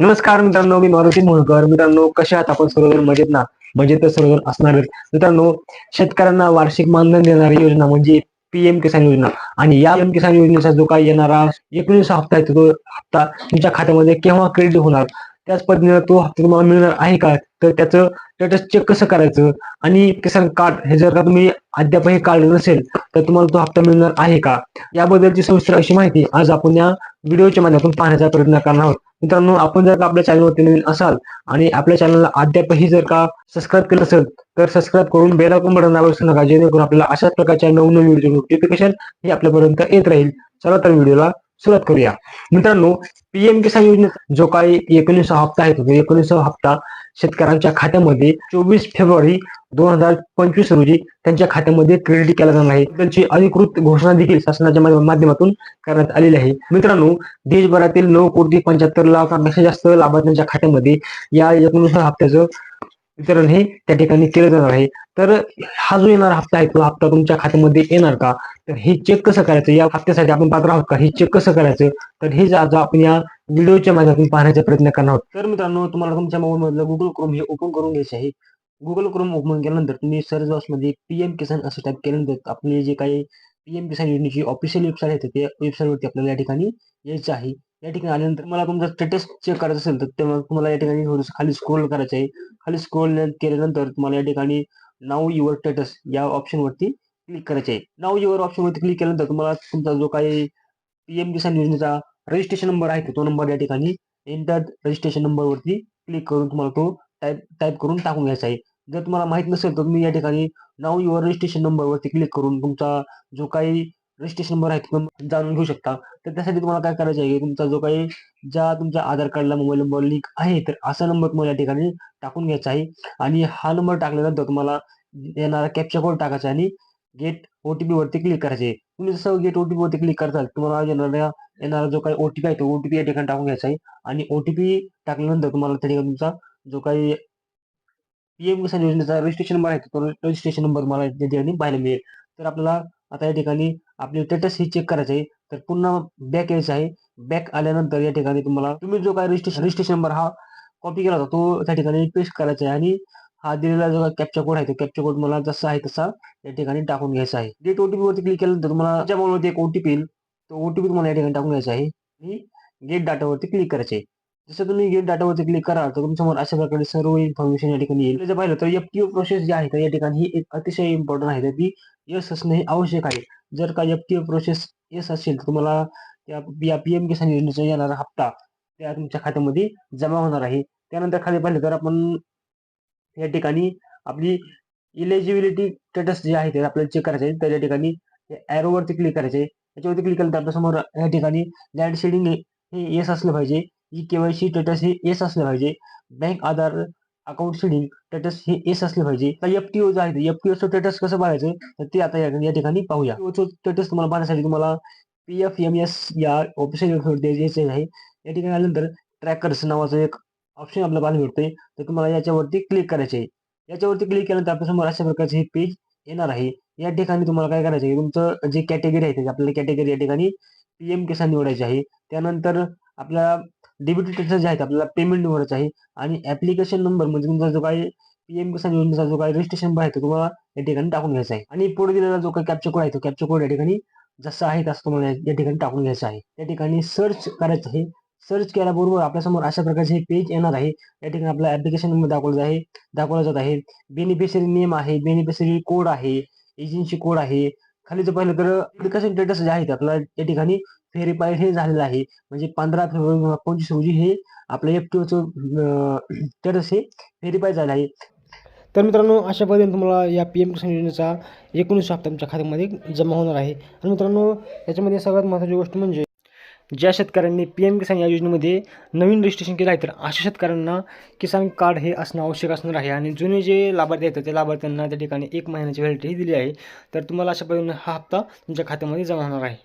नमस्कार मित्रांनो मी मारुती मोहकर मित्रांनो कसे आहात? आपण सर्वजण मजेत ना? मजेत तर सर्वजण असणारच मित्रांनो शेतकऱ्यांना वार्षिक मानधन देणारी योजना म्हणजे पीएम किसान योजना. आणि या पीएम किसान योजनेचा जो काही येणारा एकोणीस हप्ता आहे तो हप्ता तुमच्या खात्यामध्ये केव्हा क्रेडिट होणार? त्याच पद्धतीने तो हप्ता तुम्हाला मिळणार आहे का? तर त्याचं स्टेटस चेक कसं करायचं? आणि किसान कार्ड हे जर का तुम्ही अद्याप हे काढलं नसेल तर तुम्हाला तो हप्ता मिळणार आहे का? याबद्दलची सविस्तर अशी माहिती आज आपण या व्हिडिओच्या माध्यमातून पाहण्याचा प्रयत्न करणार आहोत. मित्रांनो आपण जर का आपल्या चॅनलवरती नवीन असाल आणि आपल्या चॅनलला अद्यापही जर का सबस्क्राईब केलं असेल तर सबस्क्राईब करून बेल आयकॉन बटन दाबायचं नका जेणेकरून आपल्याला अशाच प्रकारच्या नवनवीन व्हिडिओ नोटिफिकेशन हे आपल्यापर्यंत येत राहील. चला तर व्हिडिओला सुरुवात करूया. मित्रांनो पीएम किसान योजनेचा जो काही एकोणीस हप्ता आहे तो एकोणीस हप्ता शेतकऱ्यांच्या खात्यामध्ये चोवीस फेब्रुवारी दोन हजार पंचवीस रोजी त्यांच्या खात्यामध्ये क्रेडिट केला जाणार आहे. त्यांची अधिकृत घोषणा देखील शासनाच्या माध्यमातून करण्यात आलेली आहे. मित्रांनो देशभरातील नऊ कोटी पंच्याहत्तर लाखांपेक्षा जास्त लाभार्थ्यांच्या खात्यामध्ये या एकोणीस हप्त्याचं वितरण हे त्या ठिकाणी केलं जाणार आहे. तर हा जो येणारा हप्ता आहे तो हप्ता तुमच्या खात्यामध्ये येणार का? तर हे चेक कसं करायचं? या हप्त्यासाठी आपण पात्र आहोत का? हे चेक कसं करायचं? तर हे आज आपण या व्हिडिओच्या माध्यमातून पाहण्याचा प्रयत्न करणार आहोत. तर मित्रांनो तुम्हाला तुमच्या मोबाईल मधलं गुगल क्रोम हे ओपन करून घ्यायचं आहे. गुगल क्रोम ओपन केल्यानंतर तुम्ही सर्च बॉक्समध्ये पीएम किसान असं टाईप केल्यानंतर आपले जे काही पीएम किसान योजनेची ऑफिशियल वेबसाईट आहे ते वेबसाईटवरती आपल्याला या ठिकाणी यायचं आहे. या ठिकाणी आल्यानंतर मला तुमचा स्टेटस चेक करायचं असेल तर तेव्हा तुम्हाला या ठिकाणी खाली स्क्रोल करायचं आहे. खाली स्क्रोल केल्यानंतर तुम्हाला या ठिकाणी नाव युअर स्टेटस या ऑप्शनवरती क्लिक करायचे आहे. नाव युअर ऑप्शनवरती क्लिक केल्यानंतर तुम्हाला तुमचा जो काही पीएम किसान योजनेचा रजिस्ट्रेशन नंबर आहे तो नंबर या ठिकाणी एंटर रजिस्ट्रेशन नंबरवरती क्लिक करून तुम्हाला तो टाईप टाईप करून टाकून घ्यायचा आहे. जर तुम्हाला माहीत नसेल तर तुम्ही या ठिकाणी नाव युअर रजिस्ट्रेशन नंबरवरती क्लिक करून तुमचा जो काही रजिस्ट्रेशन नंबर आहे तुम्ही जाणून घेऊ शकता. तर त्यासाठी तुम्हाला काय करायचं आहे की तुमचा जो काही ज्या तुमच्या आधार कार्डला मोबाईल नंबर लिंक आहे तर असा नंबर तुम्हाला या ठिकाणी टाकून घ्यायचा आहे. आणि हा नंबर टाकल्यानंतर तुम्हाला येणारा कॅप्चा कोड टाकायचा आणि गेट ओटीपी वरती क्लिक करायचे तुम्ही जसं गेट ओटीपी वरती क्लिक करताल तुम्हाला येणाऱ्या येणारा जो काही ओटीपी आहे तो ओटीपी या ठिकाणी टाकून घ्यायचा आहे. आणि ओटीपी टाकल्यानंतर तुम्हाला त्या ठिकाणी तुमचा जो काही पीएम किसान योजनेचा रजिस्ट्रेशन नंबर आहे तो रजिस्ट्रेशन नंबर तुम्हाला त्या ठिकाणी पाहायला मिळेल. तर आपल्याला आता या ठिकाणी आपले स्टेटस हे चेक करायचं आहे. तर पुन्हा बॅक यायचं आहे. बॅक आल्यानंतर या ठिकाणी तुम्हाला तुम्ही जो काय रजिस्ट्रेशन रजिस्ट्रेशन नंबर हा कॉपी केला होता तो त्या ठिकाणी पेस्ट करायचा आहे आणि हा दिलेला जो कॅप्चा कोड आहे तो कॅप्चा कोड मला जसा आहे तसा या ठिकाणी टाकून घ्यायचा आहे. डेट ओटीपी वरती क्लिक केल्यानंतर तुम्हाला ज्या मोबाईलवरती एक ओटीपी येईल तो ओटीपी तुम्हाला या ठिकाणी टाकून घ्यायचा आहे. आणि गेट डाटावरती क्लिक करायचे आहे. जसं तुम्ही गेट डाटावरती क्लिक कराल तर तुमच्यासमोर अशा प्रकारे सर्व इन्फॉर्मेशन या ठिकाणी येईल. जर पाहिलं तर एफटीओ प्रोसेस जी आहे तर या ठिकाणी ही एक अतिशय इम्पॉर्टंट आहे. तर ती यस असणे हे आवश्यक आहे. जर का एफटीओ प्रोसेस यस असेल तर तुम्हाला त्या या पीएम किसान योजनेचा येणारा हप्ता त्या तुमच्या खात्यामध्ये जमा होणार आहे. त्यानंतर खाली पाहिलं तर आपण या ठिकाणी आपली इलिजिबिलिटी स्टेटस जे आहे ते आपल्याला चेक करायचं आहे. तर या ठिकाणी ॲरोवरती क्लिक करायचे त्याच्यावरती क्लिक केल्यानंतर आपल्यासमोर या ठिकाणी लँड शेडिंग हे येस असलं पाहिजे. ई केवायसी स्टेटस हे येस असलं पाहिजे. Bank Aadhaar account seeding status हे एस असले पाहिजे. तर एफटीओ जो आहे एफटीओचं स्टेटस कसं बघायचं? तर ते आता या ठिकाणी पाहूया. स्टेटस तुम्हाला पाहण्यासाठी तुम्हाला पी एफ एम एस या ऑफिशियल वेबसाईट द्यायचे आहे. या ठिकाणी आल्यानंतर ट्रॅकर्स नावाचं एक ऑप्शन आपल्याला पाहायला भेटतोय. तर तुम्हाला याच्यावरती क्लिक करायचे आहे. याच्यावरती क्लिक केल्यानंतर आपल्यासमोर अशा प्रकारचे हे पेज येणार आहे. या ठिकाणी तुम्हाला काय करायचं आहे? तुमचं जे कॅटेगरी आहे ते आपल्याला कॅटेगरी या ठिकाणी पीएम किसान निवडायचे आहे. त्यानंतर आपल्याला डेबिट डिटेल्स जे आहेत आपल्याला पेमेंट निवडायचं आहे. आणि ऍप्लिकेशन नंबर म्हणजे तुमचा जो काही पीएम किसान योजनेचा जो काही रजिस्ट्रेशन आहे तो तुम्हाला या ठिकाणी टाकून घ्यायचा आहे. आणि पुढे दिलेला जो काही कॅप्चर कोड आहे तो कॅप्चर कोड या ठिकाणी जसा आहे तसं तुम्हाला या ठिकाणी टाकून घ्यायचा आहे. या ठिकाणी सर्च करायचं आहे. सर्च केल्याबरोबर आपल्यासमोर अशा प्रकारचे हे पेज येणार आहे. या ठिकाणी आपला ऍप्लिकेशन नंबर दाखवला आहे दाखवला जात आहे. बेनिफिशरी नेम आहे बेनिफिशरी कोड आहे एजन्सी कोड आहे. खाली जर पाहिलं तर ऍप्लिकेशन स्टेटस जे आहेत ते आपल्याला या ठिकाणी व्हेरीफाईड हे झालेलं आहे. म्हणजे पंधरा फेब्रुवारी दोन हजार पंचवीस रोजी हे आपलं एफटीओचं स्टेटस हे व्हेरीफाय झालं आहे. तर मित्रांनो अशा पद्धतीने तुम्हाला या पी एम किसान योजनेचा एकोणीस हप्ता तुमच्या खात्यामध्ये जमा होणार आहे. आणि मित्रांनो याच्यामध्ये सगळ्यात महत्त्वाची गोष्ट म्हणजे ज्या शेतकऱ्यांनी पी एम किसान या योजनेमध्ये नवीन रजिस्ट्रेशन केलं आहे तर अशा शेतकऱ्यांना किसान कार्ड हे असणं आवश्यक असणार आहे. आणि जुने जे लाभार्थी आहेत त्या लाभार्थ्यांना त्या ठिकाणी एक महिन्याची व्हॅलिडिटी दिली आहे. तर तुम्हाला अशा पद्धतीने हा हप्ता तुमच्या खात्यामध्ये जमा होणार आहे.